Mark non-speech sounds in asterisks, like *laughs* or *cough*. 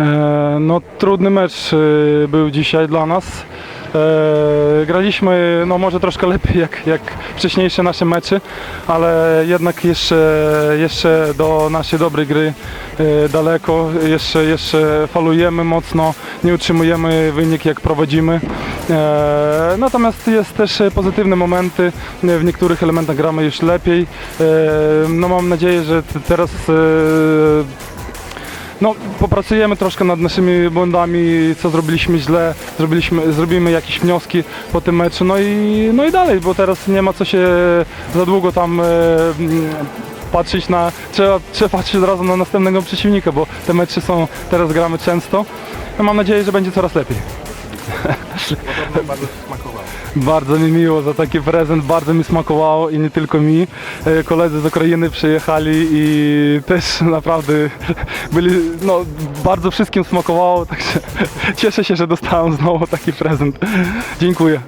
E, No, trudny mecz e, był dzisiaj dla nas. E, Graliśmy no, może troszkę lepiej jak, jak wcześniejsze nasze mecze, ale jednak jeszcze, jeszcze do naszej dobrej gry daleko. Jeszcze, jeszcze falujemy mocno, nie utrzymujemy wynik jak prowadzimy. Natomiast jest też pozytywne momenty, w niektórych elementach gramy już lepiej. No, mam nadzieję, że teraz no, popracujemy troszkę nad naszymi błędami, co zrobiliśmy źle, zrobiliśmy, zrobimy jakieś wnioski po tym meczu, no i, no i dalej, bo teraz nie ma co się za długo tam e, mm, patrzeć na, trzeba, trzeba patrzeć od razu na następnego przeciwnika, bo te mecze są, teraz gramy często. No, mam nadzieję, że będzie coraz lepiej. Bardzo smakowało. Bardzo mi miło za taki prezent, bardzo mi smakowało i nie tylko mi. E, Koledzy z Ukrainy przyjechali i też *laughs* naprawdę byli, no bardzo wszystkim smakowało, także *laughs* cieszę się, że dostałem znowu taki prezent. Dziękuję.